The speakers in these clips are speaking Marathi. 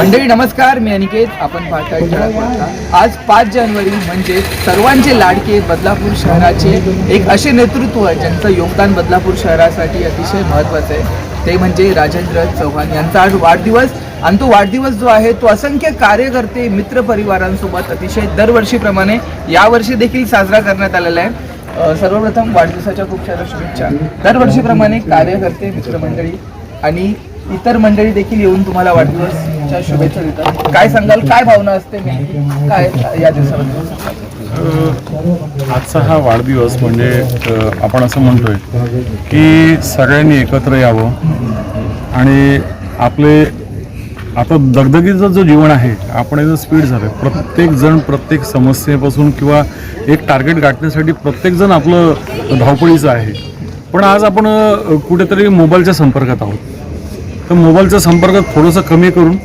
मंडळी नमस्कार. मी अनिकेत. आपण आज पाच जानेवारी म्हणजे सर्वांचे लाडके बदलापूर शहराचे एक असे नेतृत्व ज्यांचं योगदान बदलापूर शहरासाठी अतिशय महत्त्वाचं आहे. ते म्हणजे राजेंद्र चव्हाण यांचा आज वाढदिवस. आणि तो वाढदिवस जो आहे तो असंख्य कार्यकर्ते मित्रपरिवारांसोबत अतिशय दरवर्षीप्रमाणे यावर्षी देखील साजरा करण्यात आलेला आहे. सर्वप्रथम वाढदिवसाच्या खूप साऱ्या शुभेच्छा. दरवर्षीप्रमाणे कार्यकर्ते मित्रमंडळी आणि इतर मंडळी देखील येऊन तुम्हाला वाढदिवसच्या शुभेच्छा देतात. काय सांगाल? काय भावना असते नेमकी? काय या दिवसाबद्दल आजचा हा वाढदिवस म्हणजे आपण असं म्हणतोय की सगळ्यांनी एकत्र यावं आणि आपले आता दगदगीचं जो जीवन आहे आपण एकदम स्पीड झालं. प्रत्येक जण प्रत्येक समस्येपासून किंवा एक टार्गेट गाठण्यासाठी प्रत्येक जण आपलं धावपळीचं आहे. पण आज आपण कुठेतरी मोबाईलच्या संपर्कात आहोत. तर मोबाईलचा संपर्क थोडंसं कमी करून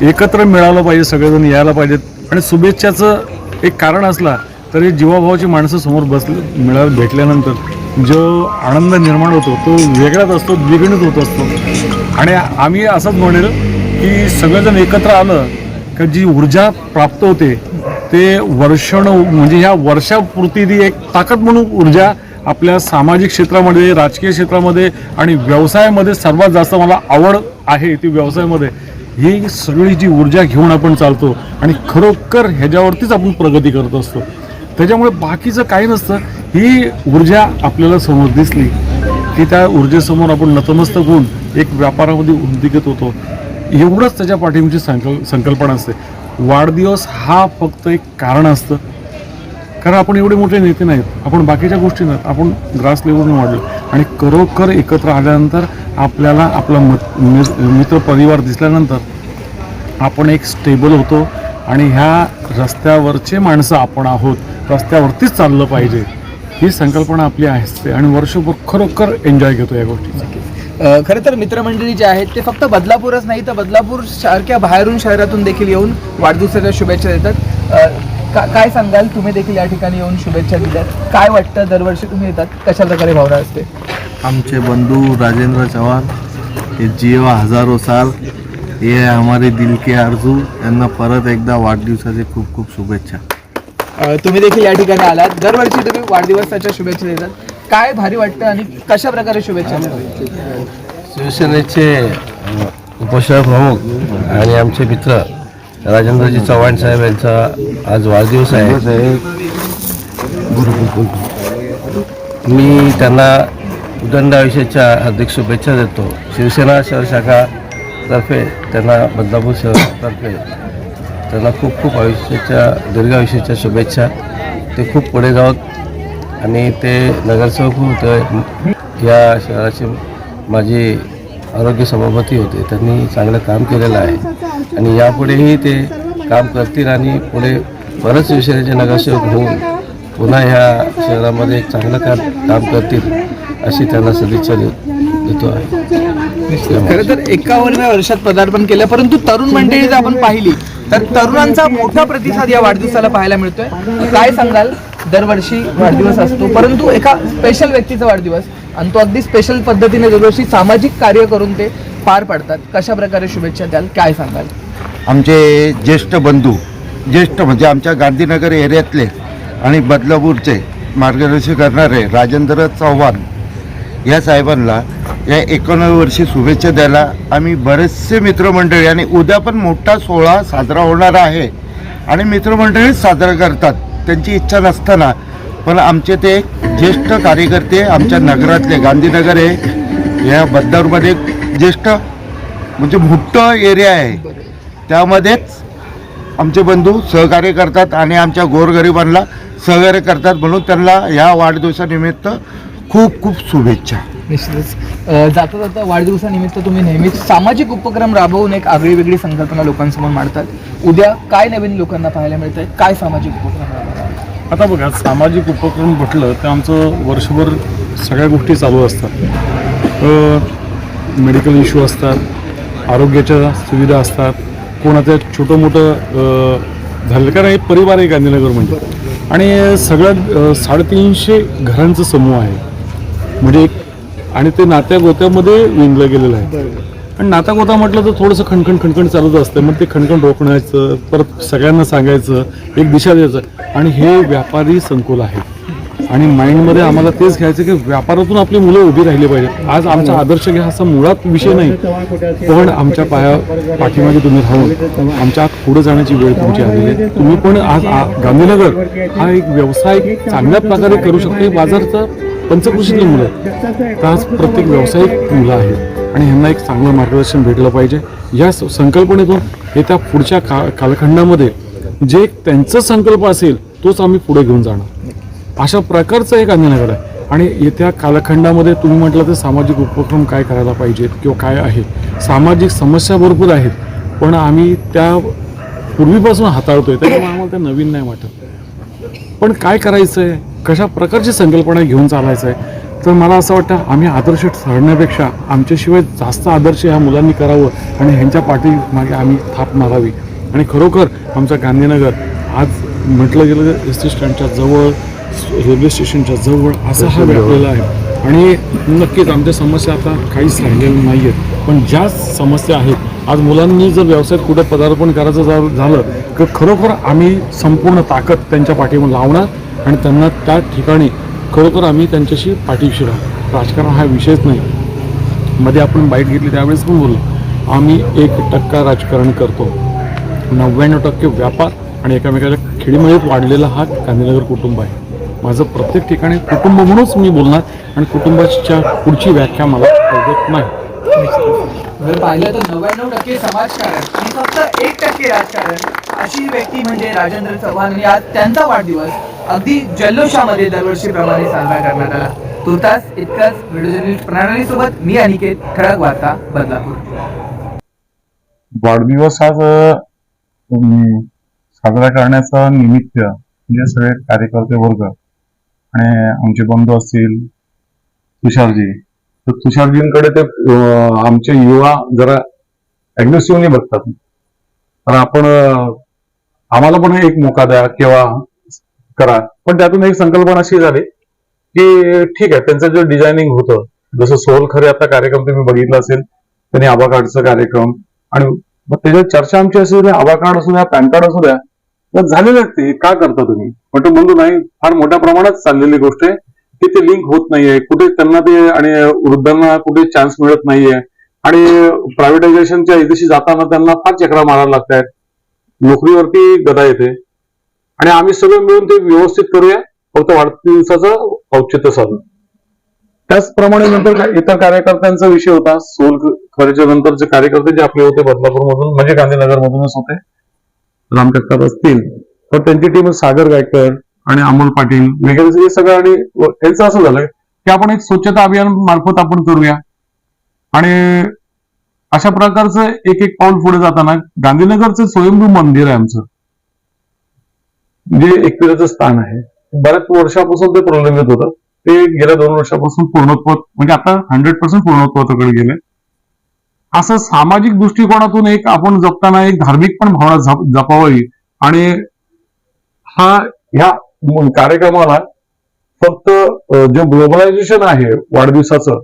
एकत्र मिळालं पाहिजे सगळेजण यायला पाहिजेत. आणि शुभेच्छाचं एक कारण असला तरी जीवाभावाची माणसं समोर बसले मिळा भेटल्यानंतर जो आनंद निर्माण होतो तो वेगळाच असतो द्विगुणित होत असतो. आणि आम्ही असंच म्हणेल की सगळेजण एकत्र आलं का जी ऊर्जा प्राप्त होते ते वर्षण म्हणजे ह्या वर्षापुरती ती एक ताकद म्हणून ऊर्जा आपल्या सामाजिक क्षेत्रामध्ये राजकीय क्षेत्रामध्ये आणि व्यवसायामध्ये सर्वात जास्त मला आवड आहे ती व्यवसायामध्ये. ही सगळी जी ऊर्जा घेऊन आपण चालतो आणि खरोखर ह्याच्यावरतीच आपण प्रगती करत असतो. त्याच्यामुळे बाकीचं काही नसतं. ही ऊर्जा आपल्याला समोर दिसली की त्या ऊर्जेसमोर आपण नतमस्तक होऊन एक व्यापारामध्ये उद्दिगत होतो. एवढंच त्याच्या पाठीमागची संकल्प संकल्पना असते. वाढदिवस हा फक्त एक कारण असतं. कारण आपण एवढे मोठे नेते नाहीत. आपण बाकीच्या गोष्टी नाहीत. आपण ग्रास लेवलने वाढलो. आणि खरोखर एकत्र आल्यानंतर आपल्याला आपला मत मि- मित्र परिवार दिसल्यानंतर आपण एक स्टेबल होतो आणि ह्या रस्त्यावरचे माणसं आपण आहोत रस्त्यावरतीच चाललं पाहिजे ही संकल्पना आपली असते आणि वर्षभर खरोखर एन्जॉय घेतो या गोष्टीसाठी खरं तर मित्रमंडळी जे आहेत ते फक्त बदलापूरच नाही तर बदलापूर सारख्या बाहेरून शहरातून देखील येऊन वाढदिवसाच्या शुभेच्छा देतात. का- काय सांगाल? तुम्ही देखील या ठिकाणी येऊन शुभेच्छा दिल्यात. काय वाटतं? दरवर्षी तुम्ही येतात. कशा प्रकारे भावना असते? आमचे बंधू राजेंद्र चव्हाण हे जिओ हजारो साल ये है हमारे दिल के आरजू यांना परत एकदा वाढदिवसाचे खूप खूप शुभेच्छा. अ, तुम्ही देखील या ठिकाणी आलात. दरवर्षी तुम्ही वाढदिवसाच्या शुभेच्छा देतात. काय भारी वाटतं आणि कशा प्रकारे शुभेच्छा देतात? शिवसेनेचे उपोषण प्रमुख आणि आमचे मित्र राजेंद्रजी चव्हाण साहेब यांचा आज वाढदिवस आहे. मी त्यांना उदंड आयुष्याच्या हार्दिक शुभेच्छा देतो. शिवसेना शहर शाखा तर्फे त्यांना बदलापूर शहरातर्फे त्यांना खूप खूप आयुष्याच्या दीर्घ आयुष्याच्या शुभेच्छा. ते खूप पुढे जावत आणि ते नगरसेवक होते. या शहराचे माझे आरोग्य सभापती होते. त्यांनी चांगलं काम केलेलं आहे. आणि यापुढेही ते काम करतील आणि पुढे परत शिवसेनेचे नगरसेवक होऊन पुन्हा ह्या शहरामध्ये एक चांगलं काम काम करतील. अशी त्यांना सदिच्छा दे देतो आहे. खरं तर एकावन्नव्या वर्षात पदार्पण केलं परंतु तरुण मंडळी जर आपण पाहिली तर तरुणांचा मोठा प्रतिसाद या वाढदिवसाला पाहायला मिळतोय. काय सांगाल? दरवर्षी वाढदिवस असतो परंतु एका स्पेशल व्यक्तीचा वाढदिवस आणि तो अगदी स्पेशल पद्धतीने दरवर्षी सामाजिक कार्य करून ते पार पाडतात. कशा प्रकारे शुभेच्छा द्याल? काय सांगाल? आमचे ज्येष्ठ बंधू ज्येष्ठ म्हणजे आमच्या गांधीनगर एरियातले आणि बदलापूरचे मार्गदर्शन करणारे राजेंद्र चव्हाण या साहेबांना या एकोणव्या वर्षी शुभेच्छा द्यायला आम्ही बरेचसे मित्रमंडळी आणि उद्या पण मोठा सोहळा साजरा होणार आहे. आणि मित्रमंडळीच साजरा करतात. त्यांची इच्छा नसताना. पण आमचे ते ज्येष्ठ कार्यकर्ते आमच्या नगरातले गांधीनगर आहे. या बद्दारमध्ये ज्येष्ठ म्हणजे मोठं एरिया आहे. त्यामध्येच आमचे बंधू सहकार्य करतात आणि आमच्या गोरगरिबांना सहकार्य करतात म्हणून त्यांना या वाढदिवसानिमित्त खूप खूप शुभेच्छा. निश्चितच. अ, जाता जाता वाढदिवसानिमित्त तुम्ही नेहमीच सामाजिक उपक्रम राबवून एक आगळी वेगळी संकल्पना लोकांसमोर मांडतात. उद्या काय नवीन लोकांना पाहायला मिळत आहे काय सामाजिक उपक्रम? आता बघा सामाजिक उपक्रम म्हटलं तर आमचं वर्षभर सगळ्या गोष्टी चालू असतात. मेडिकल इश्यू असतात आरोग्याच्या सुविधा असतात. कोणाचं छोटं मोठं अ, झालं कारण एक परिवार आहे गांधीनगर म्हणजे. आणि सगळ्यात अ, साडेतीनशे घरांचा समूह आहे. म्हणजे एक आणि ते नात्या गोत्यामध्ये विणलं गेलेलं आहे. आणि नातागोता म्हटलं तर थोडंसं खणखण खणखण चालूच असतं. मग ते खणखण रोखण्याचं परत सगळ्यांना सांगायचं एक दिशा द्यायचं. आणि हे व्यापारी संकुल आहे आणि माइंडमध्ये आम्हाला तेच घ्यायचं की व्यापारातून आपली मुलं उभी राहिली पाहिजे आज आमचा आदर्श घ्या असा मुळात विषय नाही. पण आमच्या पाया पाठीमागे तुम्ही राहून आमच्या आत पुढे जाण्याची वेळ तुमची आलेली आहे. तुम्ही पण आज गांधीनगर हा एक व्यवसाय चांगल्या प्रकारे करू शकतो. हे बाजारचं पंचकृषीतली मुलं आहेत. आज प्रत्येक व्यावसायिक मुलं आहेत. आणि ह्यांना एक चांगलं मार्गदर्शन भेटलं पाहिजे. या स- संकल्पनेतून येत्या पुढच्या का कालखंडामध्ये जे त्यांचं संकल्प असेल तोच आम्ही पुढे घेऊन जाणार. अशा प्रकारचं एक गांधीनगर आहे. आणि येत्या कालखंडामध्ये तुम्ही म्हटलं तर सामाजिक उपक्रम काय करायला पाहिजेत किंवा काय आहे? सामाजिक समस्या भरपूर आहेत. पण आम्ही त्या पूर्वीपासून हाताळतोय. त्याच्यामुळे आम्हाला त्या नवीन नाही वाटत. पण काय करायचं आहे कशा प्रकारची संकल्पना घेऊन चालायचं आहे तर मला असं वाटतं आम्ही आदर्श ठरण्यापेक्षा आमच्याशिवाय जास्त आदर्श ह्या मुलांनी करावं आणि ह्यांच्या पाठीमागे आम्ही थाप मारावी. आणि खरोखर आमचं गांधीनगर आज म्हटलं गेलं तर एस टी स्टँडच्या जवळ रेल्वे स्टेशनच्या जवळ असा हा व्यापलेला आहे. आणि नक्कीच आमच्या समस्या आता काहीच राहिलेल्या नाही आहेत पण ज्या समस्या आहेत आज मुलांनी जर व्यवसायात कुठं पदार्पण करायचं जा- झालं तर खरोखर आम्ही संपूर्ण ताकद त्यांच्या पाठीवर लावणार आणि त्यांना त्या ठिकाणी खरोखर आम्ही त्यांच्याशी पाठीशी राहू. राजकारण हा विषयच नाही. मध्ये आपण बाईट घेतली त्यावेळेस पण बोललो. आम्ही एक टक्का राजकारण करतो. नव्याण्णव टक्के व्यापार आणि एकामेकाच्या खेडीमध्येच वाढलेला हा गांधीनगर कुटुंब आहे. माझं प्रत्येक ठिकाणी कुटुंब म्हणूनच मी बोलणार आणि कुटुंबाच्या पुढची व्याख्या मला अवगत नाही. जर पाहिलं तर नव्याण्णव टक्के समाजकारण आणि फक्त एक टक्के राजकारण अशी व्यक्ती म्हणजे राजेंद्र चव्हाण. आणि आज त्यांचा वाढदिवस अगदी जल्लोषामध्ये दरवर्षीप्रमाणे साजरा करण्यात आला. तुर्तास इतकंच व्हिडिओ जर्नलिस्ट प्रणालीसोबत मी अनिकेत ठळक वार्ता बदलापूर. वाढदिवस आज साजरा करण्याचा निमित्त म्हणजे सगळे कार्यकर्ते वर्ग आणि आमचे बंधू असतील तुषारजी तर तुषारजींकडे ते आमचे युवा जरा अग्रेसिव्हली बघतात. तर आपण आम्हाला पण एक मोका द्या किंवा करा. पण त्यातून एक संकल्पना अशी झाली की ठीक आहे त्यांचं जे डिझायनिंग होतं जसं सोल खरे आता कार्यक्रम तुम्ही बघितला असेल त्यांनी आबा कार्डचा कार्यक्रम आणि मग त्याच्यात चर्चा आमची असू द्या आभा कार्ड असू द्या पॅन कार्ड असू द्या झालेलं ते का करता तुम्ही? पण तो म्हणतो नाही फार मोठ्या प्रमाणात चाललेली गोष्ट आहे. तिथे ते लिंक होत नाहीये. कुठे त्यांना ते आणि वृद्धांना कुठे चान्स मिळत नाहीये. आणि प्रायव्हेटायझेशनच्या दिवशी जाताना त्यांना फार चक्रा मारायला लागतात नोकरीवरती गदा येते. आणि आम्ही सगळं मिळून ते व्यवस्थित करूया. फक्त वाढदिवसाचं औचित्य साधून. त्याचप्रमाणे नंतर इतर कार्यकर्त्यांचा विषय होता. सोल खरेच्या नंतरचे कार्यकर्ते जे आपले होते बदलापूर मधून म्हणजे गांधीनगर मधूनच होते. राम असतील. तर त्यांची टीम सागर गायकर आणि अमोल पाटील वगैरे सगळे सगळं आणि त्यांचं असं झालं की आपण एक स्वच्छता अभियान मार्फत आपण करूया. आणि अशा प्रकारचं एक एक पाऊल पुढे जाताना गांधीनगरचं स्वयंभू मंदिर आहे आमचं. जे एकविराचं स्थान आहे बऱ्याच वर्षापासून ते प्रलंबित होतं. ते गेल्या दोन वर्षापासून पूर्णत्व म्हणजे आता हंड्रेड पर्सेंट पूर्णत्वाकडे गेले असं सामाजिक दृष्टिकोनातून एक आपण जपताना एक धार्मिक पण भावना जपावी. आणि हा ह्या कार्यक्रमाला फक्त जे ग्लोबलायझेशन आहे वाढदिवसाचं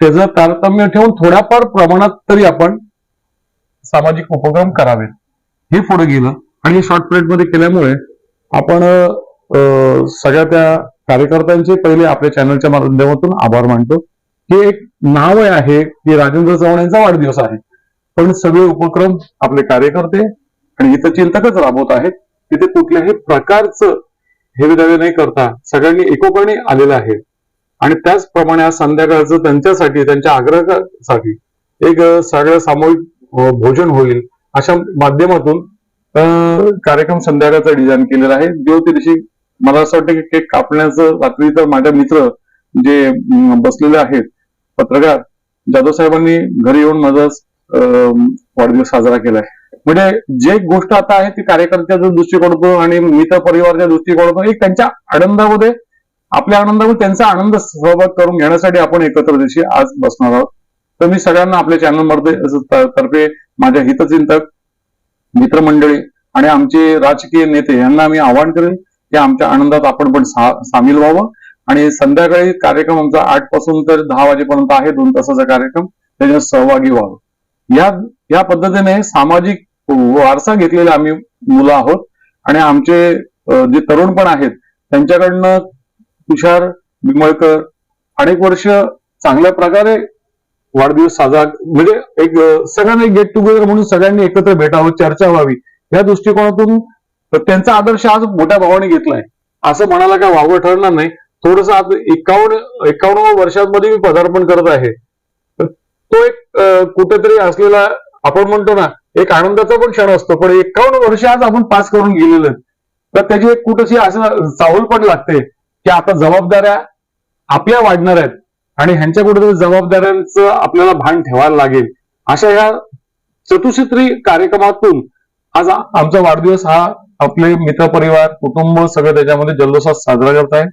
त्याचं तारतम्य ठेवून थोड्याफार प्रमाणात तरी आपण सामाजिक उपक्रम करावेत. हे पुढे गेलं. आणि हे शॉर्ट पिरियडमध्ये केल्यामुळे आपण सगळ्या त्या कार्यकर्त्यांचे पहिले आपल्या चॅनलच्या माध्यमातून आभार मानतो. हे एक नाव आहे की राजेंद्र चव्हाण यांचा वाढदिवस आहे. पण सगळे उपक्रम आपले कार्यकर्ते आणि हितचिंतकच राबवत आहेत. तिथे कुठल्याही प्रकारचं हेवेदावे नाही करता. सगळ्यांनी एकोपणी आलेलं आहे. आणि त्याचप्रमाणे आज संध्याकाळचं त्यांच्यासाठी त्यांच्या आग्रहासाठी एक सगळं सामूहिक भोजन होईल अशा माध्यमातून कार्यक्रम संध्याकाळचा डिझाईन केलेला आहे. जो त्या दिवशी मला असं वाटतं की केक कापण्याचं रात्री तर माझ्या मित्र जे बसलेले आहेत पत्रकार जाधव साहेबांनी घरी येऊन माझा अं, वाढदिवस साजरा केला आहे. म्हणजे जे गोष्ट आता आहे ती कार्यकर्त्याच्या दृष्टिकोनातून आणि मित्र परिवाराच्या दृष्टिकोनातून एक त्यांच्या आनंदामध्ये आपल्या आनंदामध्ये त्यांचा आनंद सहभाग करून घेण्यासाठी आपण एकत्र दिवशी आज बसणार आहोत. तर मी सगळ्यांना आपल्या चॅनलमध्ये तर्फे माझ्या हितचिंतक मित्रमंडळी आणि आमचे राजकीय नेते यांना मी आवाहन करेन की आमच्या आनंदात आपण पण सा- सामील व्हावं. आणि संध्याकाळी कार्यक्रम आमचा आठपासून तर दहा वाजेपर्यंत आहे दोन तासाचा कार्यक्रम. त्याच्यात सहभागी व्हावं. या या पद्धतीने सामाजिक वारसा घेतलेले आम्ही मुलं आहोत. आणि आमचे जे तरुण पण आहेत त्यांच्याकडनं तुषार बिमळकर अनेक वर्ष चांगल्या प्रकारे वाढदिवस साजरा म्हणजे एक सगळ्यांना गेट टुगेदर म्हणून सगळ्यांनी एकत्र भेटावं चर्चा व्हावी. या दृष्टिकोनातून त्यांचा आदर्श आज मोठ्या भावाने घेतलाय. असं म्हणायला काय वावं ठरणार नाही. थोडस आज एकावन्न एकावन्न वर्षांमध्ये मी पदार्पण करत आहे. तर तो एक कुठेतरी असलेला आपण म्हणतो ना एक आनंदाचा पण क्षण असतो पण एकावन्न वर्ष आज आपण पास करून गेलेलो तर त्याची एक कुठेशी असं चावल पण लागते की आता जबाबदाऱ्या आपल्या वाढणार आहेत आणि ह्यांच्या कुठेतरी जबाबदाऱ्यांचं आपल्याला भान ठेवायला लागेल. अशा ह्या चतुसूत्री कार्यक्रमातून आज आमचा वाढदिवस हा आपले मित्रपरिवार कुटुंब सगळं त्याच्यामध्ये जल्लोषात साजरा करत आहे